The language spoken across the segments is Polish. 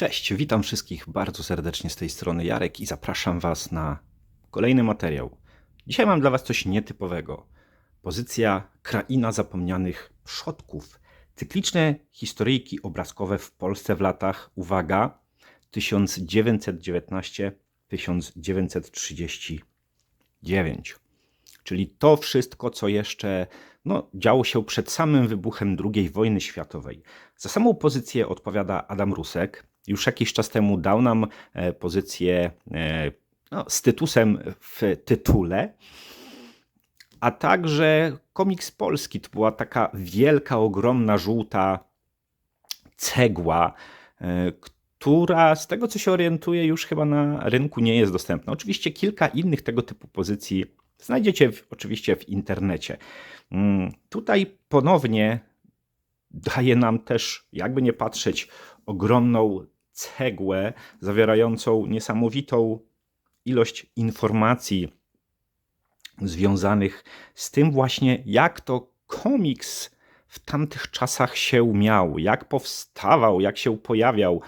Cześć, witam wszystkich bardzo serdecznie z tej strony Jarek i zapraszam Was na kolejny materiał. Dzisiaj mam dla Was coś nietypowego. Pozycja Kraina Zapomnianych Przodków. Cykliczne historyjki obrazkowe w Polsce w latach, uwaga, 1919-1939. Czyli to wszystko, co jeszcze no, działo się przed samym wybuchem II wojny światowej. Za samą pozycję odpowiada Adam Rusek. Już jakiś czas temu dał nam e, pozycję e, no, z tytusem w tytule, a także komiks polski. To była taka wielka, ogromna, żółta cegła, e, która z tego co się orientuję już chyba na rynku nie jest dostępna. Oczywiście kilka innych tego typu pozycji znajdziecie w, oczywiście w internecie. Mm, tutaj ponownie daje nam też, jakby nie patrzeć, ogromną cegłę zawierającą niesamowitą ilość informacji związanych z tym właśnie, jak to komiks w tamtych czasach się miał, jak powstawał, jak się pojawiał.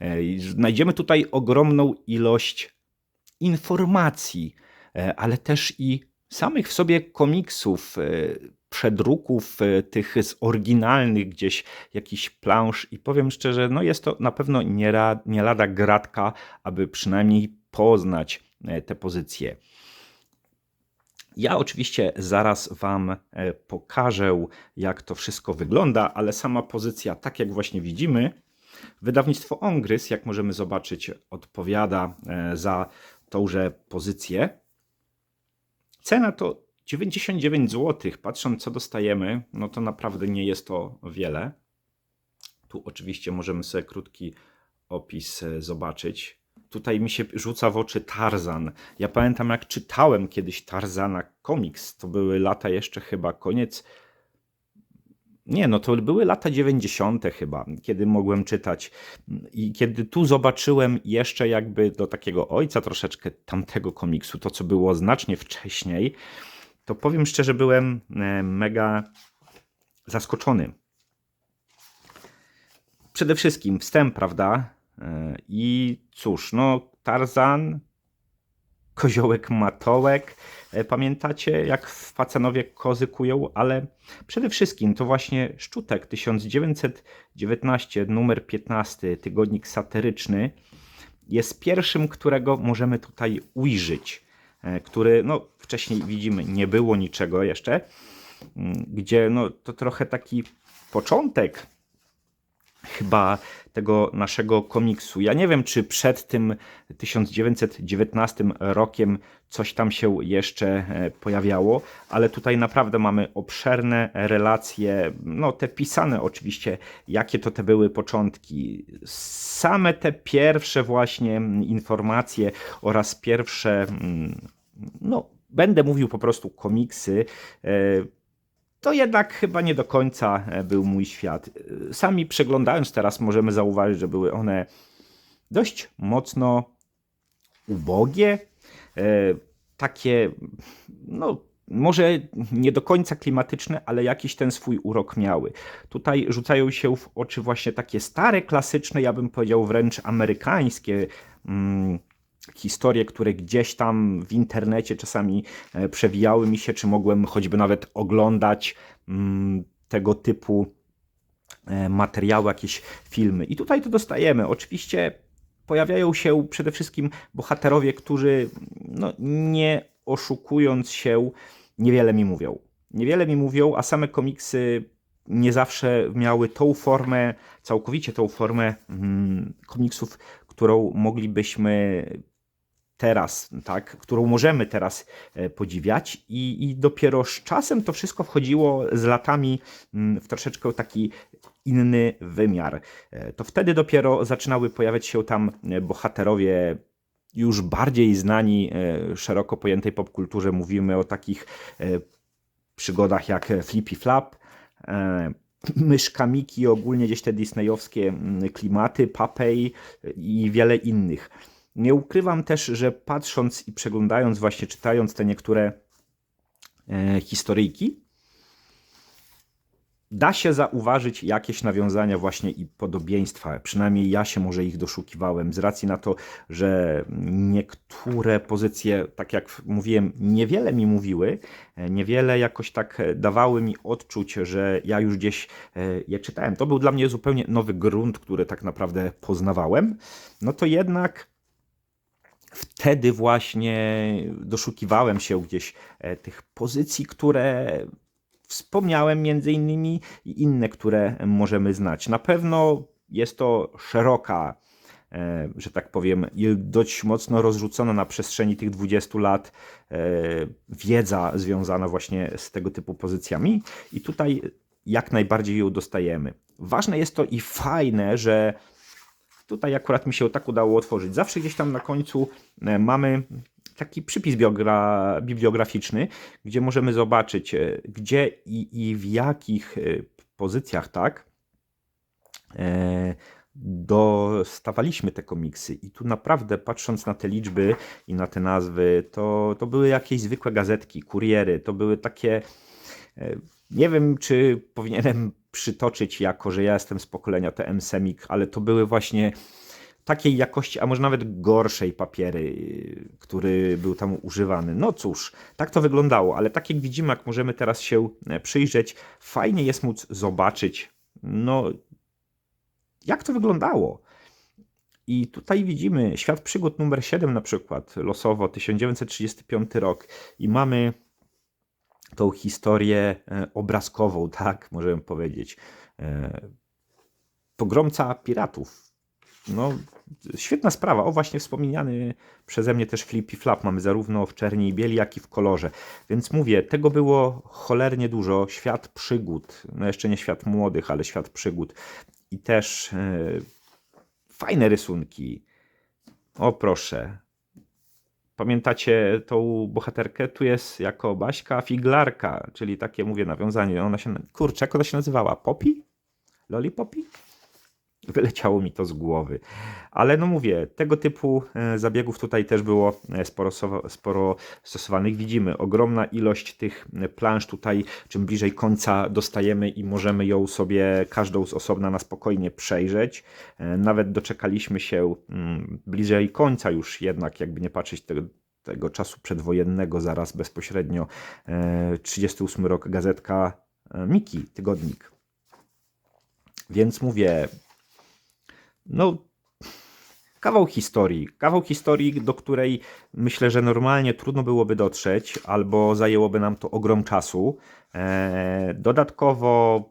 E, znajdziemy tutaj ogromną ilość informacji, e, ale też i samych w sobie komiksów, e, przedruków tych z oryginalnych gdzieś jakiś plansz i powiem szczerze, no jest to na pewno nie, nie lada gratka, aby przynajmniej poznać te pozycje. Ja oczywiście zaraz Wam pokażę, jak to wszystko wygląda, ale sama pozycja, tak jak właśnie widzimy, Wydawnictwo Ongrys, jak możemy zobaczyć, odpowiada e, za tąże pozycję. Cena to 99 zł. Patrząc, co dostajemy, no to naprawdę nie jest to wiele. Tu oczywiście możemy sobie krótki opis e, zobaczyć. Tutaj mi się rzuca w oczy Tarzan. Ja pamiętam, jak czytałem kiedyś Tarzana komiks. To były lata jeszcze chyba koniec nie, no to były lata 90. chyba, kiedy mogłem czytać. I kiedy tu zobaczyłem jeszcze jakby do takiego ojca troszeczkę tamtego komiksu, to co było znacznie wcześniej, to powiem szczerze, byłem e, mega zaskoczony. Przede wszystkim wstęp, prawda? E, I cóż, no Tarzan koziołek matołek. E, pamiętacie, jak w Pacanowie kozy kują? Ale przede wszystkim to właśnie Szczutek 1919, numer 15, tygodnik satyryczny, jest pierwszym, którego możemy tutaj ujrzeć. Który, no wcześniej widzimy, nie było niczego jeszcze, gdzie no to trochę taki początek chyba tego naszego komiksu. Ja nie wiem, czy przed tym 1919 rokiem coś tam się jeszcze e, pojawiało, ale tutaj naprawdę mamy obszerne relacje, no te pisane oczywiście, jakie to te były początki. Same te pierwsze właśnie informacje oraz pierwsze, mm, no będę mówił po prostu komiksy, e, to jednak chyba nie do końca e, był mój świat. E, sami przeglądając teraz możemy zauważyć, że były one dość mocno ubogie, takie, no może nie do końca klimatyczne, ale jakiś ten swój urok miały. Tutaj rzucają się w oczy właśnie takie stare, klasyczne, ja bym powiedział wręcz amerykańskie mm, historie, które gdzieś tam w internecie czasami e, przewijały mi się, czy mogłem choćby nawet oglądać mm, tego typu e, materiały, jakieś filmy. I tutaj to dostajemy. Oczywiście pojawiają się przede wszystkim bohaterowie, którzy no, nie oszukując się, niewiele mi mówią. Niewiele mi mówią, a same komiksy nie zawsze miały tą formę, całkowicie tą formę mm, komiksów, którą moglibyśmy teraz, tak, którą możemy teraz e, podziwiać i, i dopiero z czasem to wszystko wchodziło z latami mm, w troszeczkę taki inny wymiar. E, to wtedy dopiero zaczynały pojawiać się tam e, bohaterowie już bardziej znani szeroko pojętej popkulturze. Mówimy o takich przygodach jak Flippy Flap, Myszka Miki, ogólnie gdzieś te disneyowskie mm, klimaty, Papej i wiele innych. Nie ukrywam też, że patrząc i przeglądając, właśnie czytając te niektóre e, historyjki, da się zauważyć jakieś nawiązania właśnie i podobieństwa. Przynajmniej ja się może ich doszukiwałem z racji na to, że niektóre pozycje, tak jak mówiłem, niewiele mi mówiły, e, niewiele jakoś tak dawały mi odczuć, że ja już gdzieś e, je czytałem. To był dla mnie zupełnie nowy grunt, który tak naprawdę poznawałem. No to jednak wtedy właśnie doszukiwałem się gdzieś e, tych pozycji, które wspomniałem między innymi i inne, które możemy znać. Na pewno jest to szeroka, e, że tak powiem, dość mocno rozrzucona na przestrzeni tych 20 lat e, wiedza związana właśnie z tego typu pozycjami i tutaj jak najbardziej ją dostajemy. Ważne jest to i fajne, że tutaj akurat mi się tak udało otworzyć. Zawsze gdzieś tam na końcu e, mamy taki przypis bibliograficzny, gdzie możemy zobaczyć, e, gdzie i, i w jakich e, pozycjach, tak, dostawaliśmy te komiksy. I tu naprawdę, patrząc na te liczby i na te nazwy, to, to były jakieś zwykłe gazetki, kuriery, to były takie. Nie wiem, czy powinienem przytoczyć jako, że ja jestem z pokolenia TM Semik, ale to były właśnie takiej jakości, a może nawet gorszej papiery, który był tam używany. No cóż, tak to wyglądało, ale tak jak widzimy, jak możemy teraz się e, przyjrzeć, fajnie jest móc zobaczyć, no jak to wyglądało. I tutaj widzimy Świat Przygód numer 7 na przykład, losowo 1935 rok i mamy tą historię e, obrazkową, tak możemy powiedzieć. E, pogromca piratów, no, świetna sprawa. O, właśnie wspomniany przeze mnie też Flippy Flap mamy zarówno w czerni i bieli, jak i w kolorze. Więc mówię, tego było cholernie dużo. Świat przygód, no jeszcze nie świat młodych, ale świat przygód. I też e, fajne rysunki. O, proszę. Pamiętacie tą bohaterkę? Tu jest jako Baśka Figlarka, czyli takie, mówię, nawiązanie. Ona się, kurczę, jak ona się nazywała? Poppy? Lollipoppy? Wyleciało mi to z głowy. Ale no mówię, tego typu e, zabiegów tutaj też było e, sporo, sporo stosowanych. Widzimy ogromna ilość tych e, plansz tutaj, czym bliżej końca dostajemy i możemy ją sobie każdą z osobna na spokojnie przejrzeć. Nawet doczekaliśmy się mm, bliżej końca już jednak, jakby nie patrzeć tego, tego czasu przedwojennego, zaraz bezpośrednio 38 rok gazetka Miki, tygodnik. Więc mówię, no, kawał historii. Kawał historii, do której myślę, że normalnie trudno byłoby dotrzeć, albo zajęłoby nam to ogrom czasu. E, dodatkowo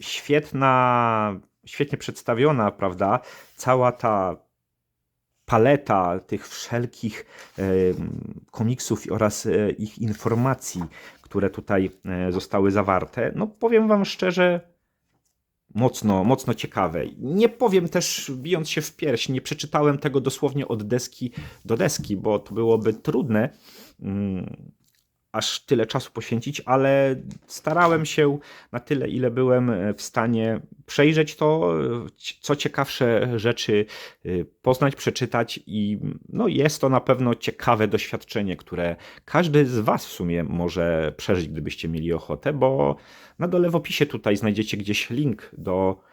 świetna, świetnie przedstawiona, prawda, cała ta paleta tych wszelkich e, komiksów oraz e, ich informacji, które tutaj zostały zawarte. No powiem wam szczerze, mocno, mocno ciekawe. Nie powiem też, bijąc się w pierś, nie przeczytałem tego dosłownie od deski do deski, bo to byłoby trudne. Aż tyle czasu poświęcić, ale starałem się na tyle, ile byłem e, w stanie przejrzeć to, co ciekawsze rzeczy y, poznać, przeczytać i no jest to na pewno ciekawe doświadczenie, które każdy z Was w sumie może przeżyć, gdybyście mieli ochotę, bo na dole w opisie tutaj znajdziecie gdzieś link do E,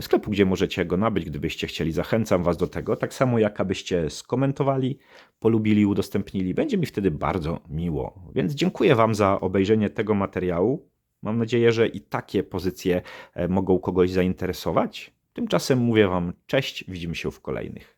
sklepu, gdzie możecie go nabyć, gdybyście chcieli. Zachęcam Was do tego. Tak samo jak abyście skomentowali, polubili, udostępnili. Będzie mi wtedy bardzo miło. Więc dziękuję Wam za obejrzenie tego materiału. Mam nadzieję, że i takie pozycje e, mogą kogoś zainteresować. Tymczasem mówię Wam cześć, widzimy się w kolejnych.